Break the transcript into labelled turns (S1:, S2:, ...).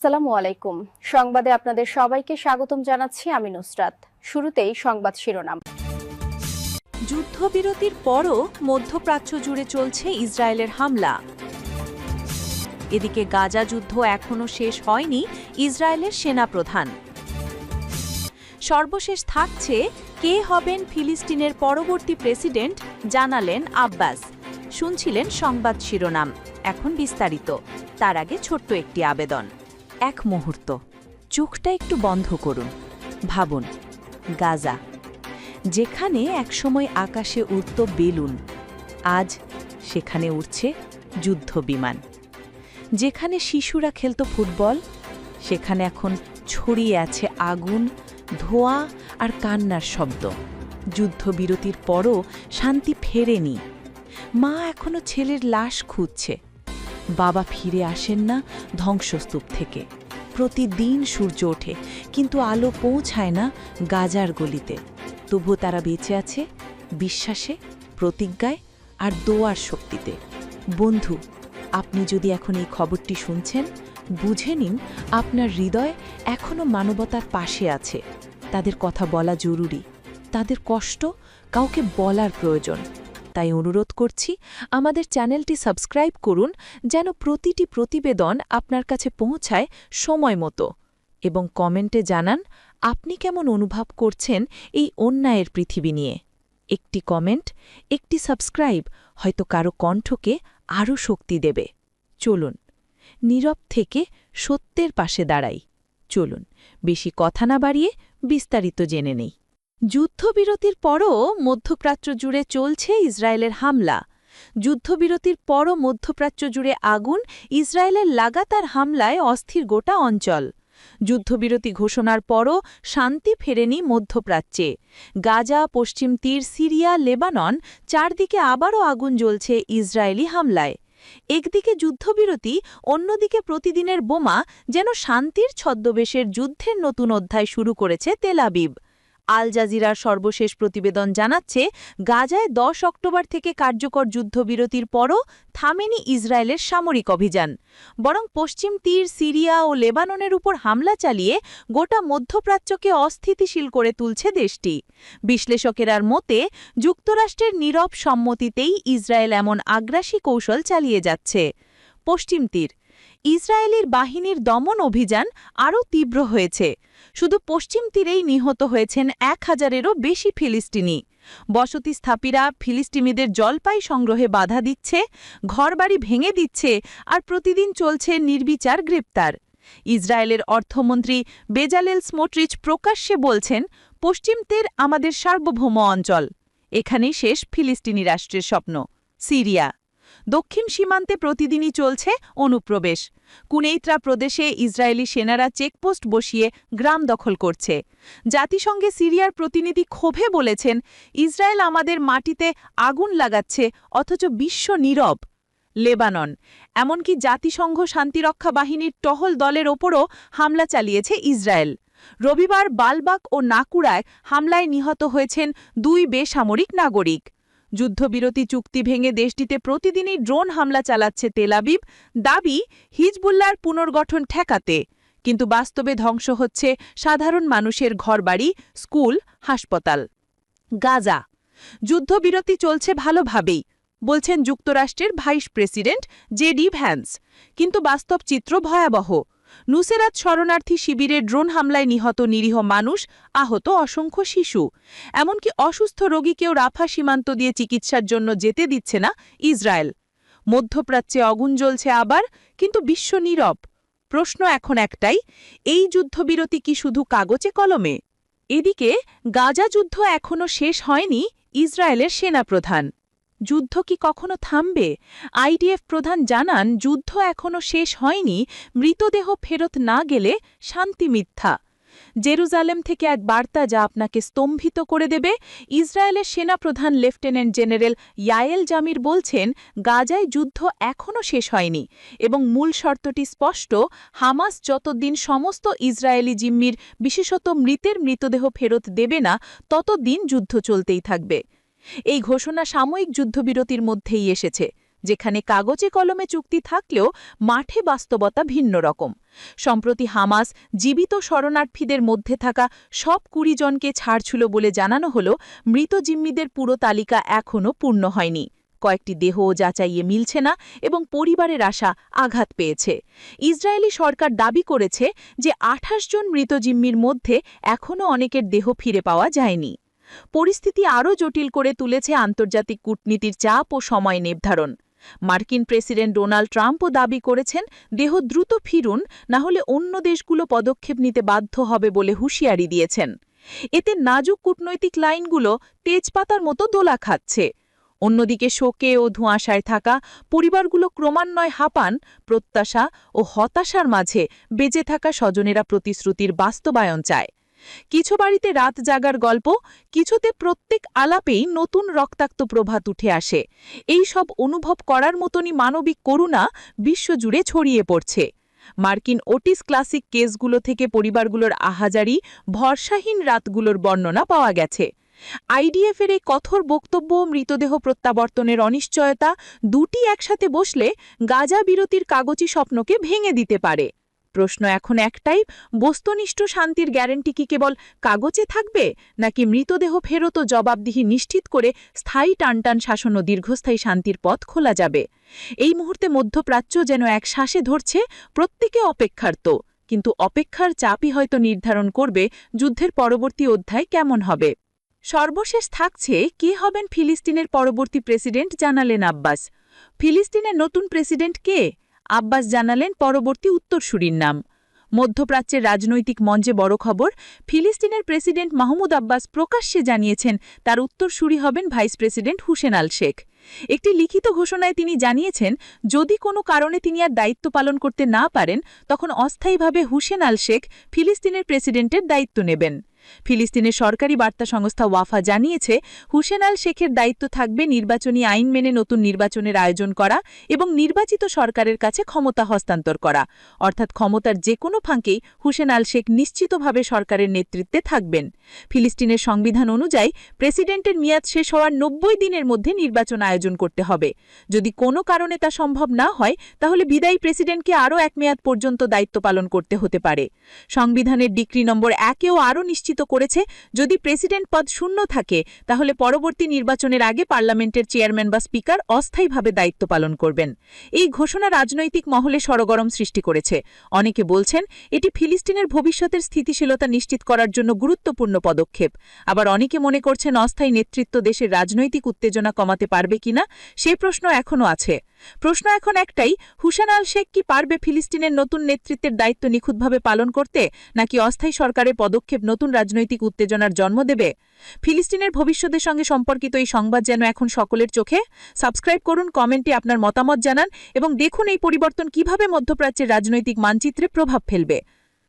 S1: আসসালামু আলাইকুম। সংবাদে আপনাদের সবাইকে স্বাগতম জানাচ্ছি আমি নুসরাত। শুরুতেই সংবাদ শিরোনাম।
S2: যুদ্ধবিরতির পরও মধ্যপ্রাচ্য জুড়ে চলছে ইসরায়েলের হামলা। এদিকে গাজা যুদ্ধ এখনও শেষ হয়নি ইসরায়েলের সেনাপ্রধান। সর্বশেষ থাকছে কে হবেন ফিলিস্তিনের পরবর্তী প্রেসিডেন্ট জানালেন আব্বাস। শুনছিলেন সংবাদ শিরোনাম। এখন বিস্তারিত। তার আগে ছোট্ট একটি আবেদন। এক মুহূর্ত। চোখটা একটু বন্ধ করুন। ভাবুন, গাজা। যেখানে একসময় আকাশে উড়ত বেলুন, আজ সেখানে উঠছে যুদ্ধ বিমান যেখানে শিশুরা খেলত ফুটবল, সেখানে এখন ছড়িয়ে আছে আগুন, ধোঁয়া আর কান্নার শব্দ। যুদ্ধবিরতির পরও শান্তি ফেরেনি। মা এখনও ছেলের লাশ খুঁজছে। বাবা ফিরে আসেন না ধ্বংসস্তূপ থেকে। প্রতিদিন সূর্য ওঠে, কিন্তু আলো পৌঁছায় না গাজার গলিতে। তবুও তারা বেঁচে আছে বিশ্বাসে, প্রতিজ্ঞায় আর দোয়ার শক্তিতে। বন্ধু, আপনি যদি এখন এই খবরটি শুনছেন, বুঝে নিন আপনার হৃদয় এখনও মানবতার পাশে আছে। তাদের কথা বলা জরুরি। তাদের কষ্ট কাউকে বলার প্রয়োজন। তাই অনুরোধ করছি, আমাদের চ্যানেলটি সাবস্ক্রাইব করুন যেন প্রতিটি প্রতিবেদন আপনার কাছে পৌঁছায় সময় মতো এবং কমেন্টে জানান, আপনি কেমন অনুভব করছেন এই অন্যায়ের পৃথিবী নিয়ে। একটি কমেন্ট, একটি সাবস্ক্রাইব হয়তো কারও কণ্ঠকে আরও শক্তি দেবে। চলুন, নীরব থেকে সত্যের পাশে দাঁড়াই। চলুন, বেশি কথা না বাড়িয়ে বিস্তারিত জেনে নেই। যুদ্ধবিরতির পরও মধ্যপ্রাচ্য জুড়ে চলছে ইসরায়েলের হামলা। যুদ্ধবিরতির পরও মধ্যপ্রাচ্য জুড়ে আগুন, ইসরায়েলের লাগাতার হামলায় অস্থির গোটা অঞ্চল। যুদ্ধবিরতি ঘোষণার পরও শান্তি ফেরেনি মধ্যপ্রাচ্যে। গাজা, পশ্চিম তীর, সিরিয়া, লেবানন চারদিকে আবারও আগুন জ্বলছে ইসরায়েলি হামলায়। একদিকে যুদ্ধবিরতি, অন্যদিকে প্রতিদিনের বোমা যেন শান্তির ছদ্মবেশের যুদ্ধের নতুন অধ্যায় শুরু করেছে তেলাবিব আল জাজিরার সর্বশেষ প্রতিবেদন জানাচ্ছে, গাজায় দশ অক্টোবর থেকে কার্যকর যুদ্ধবিরতির পরও থামেনি ইসরায়েলের সামরিক অভিযান। বরং পশ্চিম তীর সিরিয়া ও লেবাননের উপর হামলা চালিয়ে গোটা মধ্যপ্রাচ্যকে অস্থিতিশীল করে তুলছে দেশটি। বিশ্লেষকেরার মতে, যুক্তরাষ্ট্রের নীরব সম্মতিতেই ইসরায়েল এমন আগ্রাসী কৌশল চালিয়ে যাচ্ছে। পশ্চিম তীর ইসরায়েলের বাহিনীর দমন অভিযান আরও তীব্র হয়েছে। শুধু পশ্চিম তীরেই নিহত হয়েছেন এক হাজারেরও বেশি ফিলিস্তিনি। বসতি স্থাপীরা ফিলিস্তিনিদের জলপাই সংগ্রহে বাধা দিচ্ছে, ঘরবাড়ি ভেঙে দিচ্ছে আর প্রতিদিন চলছে নির্বিচার গ্রেপ্তার। ইসরায়েলের অর্থমন্ত্রী বেজালেল স্মোটরিচ প্রকাশ্যে বলছেন, পশ্চিম তীর আমাদের সার্বভৌম অঞ্চল। এখানেই শেষ ফিলিস্তিনি রাষ্ট্রের স্বপ্ন। সিরিয়া। দক্ষিণ সীমান্তে প্রতিদিনই চলছে অনুপ্রবেশ। কুনেইত্রা প্রদেশে ইসরায়েলি সেনারা চেকপোস্ট বসিয়ে গ্রাম দখল করছে। জাতিসংঘে সিরিয়ার প্রতিনিধি ক্ষোভে বলেছেন, ইসরায়েল আমাদের মাটিতে আগুন লাগাচ্ছে, অথচ বিশ্ব নীরব। লেবানন, এমনকি জাতিসংঘ শান্তিরক্ষা বাহিনীর টহল দলের ওপরও হামলা চালিয়েছে ইসরায়েল। রবিবার বালবাক ও নাকুড়ায় হামলায় নিহত হয়েছেন দুই বেসামরিক নাগরিক। যুদ্ধবিরতি চুক্তি ভেঙে দেশটিতে প্রতিদিনই ড্রোন হামলা চালাচ্ছে তেলাবিব দাবি হিজবুল্লার পুনর্গঠন ঠেকাতে। কিন্তু বাস্তবে ধ্বংস হচ্ছে সাধারণ মানুষের ঘরবাড়ি, স্কুল, হাসপাতাল। গাজা। যুদ্ধবিরতি চলছে ভালোভাবেই, বলছেন যুক্তরাষ্ট্রের ভাইস প্রেসিডেন্ট জেডি ভ্যান্স। কিন্তু বাস্তব চিত্র ভয়াবহ। নুসেরাত শরণার্থী শিবিরে ড্রোন হামলায় নিহত নিরীহ মানুষ, আহত অসংখ্য শিশু। এমনকি অসুস্থ রোগীকেও রাফা সীমান্ত দিয়ে চিকিৎসার জন্য যেতে দিচ্ছে না ইসরায়েল। মধ্যপ্রাচ্যে অগুন জ্বলছে আবার, কিন্তু বিশ্ব নীরব। প্রশ্ন এখন একটাই, এই যুদ্ধবিরতি কি শুধু কাগজে কলমে? এদিকে গাজা যুদ্ধ এখনও শেষ হয়নি ইসরায়েলের সেনাপ্রধান। যুদ্ধ কি কখনো থামবে? আইডিএফ প্রধান জানান, যুদ্ধ এখনও শেষ হয়নি, মৃতদেহ ফেরত না গেলে শান্তি মিথ্যা। জেরুজালেম থেকে এক বার্তা যা আপনাকে স্তম্ভিত করে দেবে, ইসরায়েলের সেনাপ্রধান লেফটেন্যান্ট জেনারেল ইয়ায়েল জামির বলছেন, গাজায় যুদ্ধ এখনও শেষ হয়নি এবং মূল শর্তটি স্পষ্ট, হামাস যতদিন সমস্ত ইসরায়েলি জিম্মির, বিশেষত মৃতের মৃতদেহ ফেরত দেবে না, ততদিন যুদ্ধ চলতেই থাকবে। এই ঘোষণা সাময়িক যুদ্ধবিরতির মধ্যেই এসেছে, যেখানে কাগজে কলমে চুক্তি থাকলেও মাঠে বাস্তবতা ভিন্ন রকম। সম্প্রতি হামাস জীবিত শরণার্থীদের মধ্যে থাকা সব কুড়ি জনকে ছাড়ছিল বলে জানানো হল মৃত জিম্মিদের পুরো তালিকা এখনও পূর্ণ হয়নি। কয়েকটি দেহ যাচাইয়ে মিলছে না এবং পরিবারের আশা আঘাত পেয়েছে। ইসরায়েলি সরকার দাবি করেছে যে আঠাশ জন মৃত জিম্মির মধ্যে এখনও অনেকের দেহ ফিরে পাওয়া যায়নি। পরিস্থিতি আরও জটিল করে তুলেছে আন্তর্জাতিক কূটনীতির চাপ ও সময় নির্ধারণ। মার্কিন প্রেসিডেন্ট ডোনাল্ড ট্রাম্পও দাবি করেছেন, দেহ দ্রুত ফিরুন, না হলে অন্য দেশগুলো পদক্ষেপ নিতে বাধ্য হবে বলে হুঁশিয়ারি দিয়েছেন। এতে নাজুক কূটনৈতিক লাইনগুলো তেজপাতার মতো দোলা খাচ্ছে। অন্যদিকে শোকে ও ধোঁয়াশায় থাকা পরিবারগুলো ক্রমান্বয়ে হাঁপান, প্রত্যাশা ও হতাশার মাঝে বেঁচে থাকা স্বজনেরা প্রতিশ্রুতির বাস্তবায়ন চায়। কিছু বাড়িতে রাত জাগার গল্প, কিছুতে প্রত্যেক আলাপেই নতুন রক্তাক্ত প্রভাত উঠে আসে। এই সব অনুভব করার মতনই মানবিক করুণা বিশ্বজুড়ে ছড়িয়ে পড়ছে। মার্কিন ওটিস ক্লাসিক কেসগুলো থেকে পরিবারগুলোর আহাজারি, ভরসাহীন রাতগুলোর বর্ণনা পাওয়া গেছে। আইডিএফের এই কঠোর বক্তব্য মৃতদেহ প্রত্যাবর্তনের অনিশ্চয়তা দুটি একসাথে বসলে গাজা বিরতির কাগজি স্বপ্নকে ভেঙে দিতে পারে। প্রশ্ন এখন একটাই, বস্তুনিষ্ঠ শান্তির গ্যারেন্টি কি কেবল কাগজে থাকবে, নাকি মৃতদেহ ফেরত জবাবদিহি নিশ্চিত করে স্থায়ী টানটান শাসন ও দীর্ঘস্থায়ী শান্তির পথ খোলা যাবে? এই মুহূর্তে মধ্যপ্রাচ্য যেন এক শ্বাসে ধরছে, প্রত্যেকে অপেক্ষার তো কিন্তু অপেক্ষার চাপই হয়তো নির্ধারণ করবে যুদ্ধের পরবর্তী অধ্যায় কেমন হবে? সর্বশেষ থাকছে, কে হবেন ফিলিস্তিনের পরবর্তী প্রেসিডেন্ট জানালেন আব্বাস। ফিলিস্তিনের নতুন প্রেসিডেন্ট কে? আব্বাস জানালেন পরবর্তী উত্তরসূরির নাম। মধ্যপ্রাচ্যের রাজনৈতিক মঞ্চে বড় খবর, ফিলিস্তিনের প্রেসিডেন্ট মাহমুদ আব্বাস প্রকাশ্যে জানিয়েছেন তার উত্তরসূরি হবেন vice president Hussein al Sheikh. একটি লিখিত ঘোষণায় তিনি জানিয়েছেন, যদি কোনো কারণে তিনি আর দায়িত্ব পালন করতে না পারেন, তখন অস্থায়ীভাবে হুসেন আল শেখ ফিলিস্তিনের প্রেসিডেন্টের দায়িত্ব নেবেন। ফিলিস্তিনের সরকারি বার্তা সংস্থা ওয়াফা জানিয়েছে, হুসেন আল শেখের দায়িত্ব থাকবে নির্বাচনী আইন মেনে নতুন নির্বাচনের আয়োজন করা এবং নির্বাচিত সরকারের কাছে ক্ষমতা হস্তান্তর করা। অর্থাৎ ক্ষমতার যে কোনো ফাঁকেই হুসেন আল শেখ নিশ্চিতভাবে সরকারের নেতৃত্বে থাকবেন। ফিলিস্তিনের সংবিধান অনুযায়ী প্রেসিডেন্টের মেয়াদ শেষ হওয়ার নব্বই দিনের মধ্যে নির্বাচন আয়োজন করতে হবে। যদি কোনো কারণে তা সম্ভব না হয়, তাহলে বিদায়ী প্রেসিডেন্টকে আরও এক মেয়াদ পর্যন্ত দায়িত্ব পালন করতে হতে পারে। সংবিধানের ডিক্রি নম্বর একেও আরও নিশ্চিত করেছে। যদি প্রেসিডেন্ট পদ শূন্য থাকে, তাহলে পরবর্তী নির্বাচনের আগে পার্লামেন্টের চেয়ারম্যান বা স্পিকার অস্থায়ীভাবে দায়িত্ব পালন করবেন। এই ঘোষণা রাজনৈতিক মহলে সরগরম সৃষ্টি করেছে। অনেকে বলছেন, এটি ফিলিস্তিনের ভবিষ্যতের স্থিতিশীলতা নিশ্চিত করার জন্য গুরুত্বপূর্ণ পদক্ষেপ। আবার অনেকে মনে করছেন, অস্থায়ী নেতৃত্ব দেশের রাজনৈতিক উত্তেজনা কমাতে পারবে কিনা, সে প্রশ্ন এখনও আছে। প্রশ্ন এখন একটাই, হুসেন আল শেখ কি পারবে ফিলিস্তিনের নতুন নেতৃত্বের দায়িত্ব নিখুঁতভাবে পালন করতে, নাকি অস্থায়ী সরকারের পদক্ষেপ নতুন রাজনৈতিক উত্তেজনার জন্ম দেবে? ফিলিস্তিনের ভবিষ্যতের সঙ্গে সম্পর্কিত এই সংবাদ যেন এখন সকলের চোখে। সাবস্ক্রাইব করুন, কমেন্টে আপনার মতামত জানান এবং দেখুন এই পরিবর্তন কীভাবে মধ্যপ্রাচ্যের রাজনৈতিক মানচিত্রে প্রভাব ফেলবে।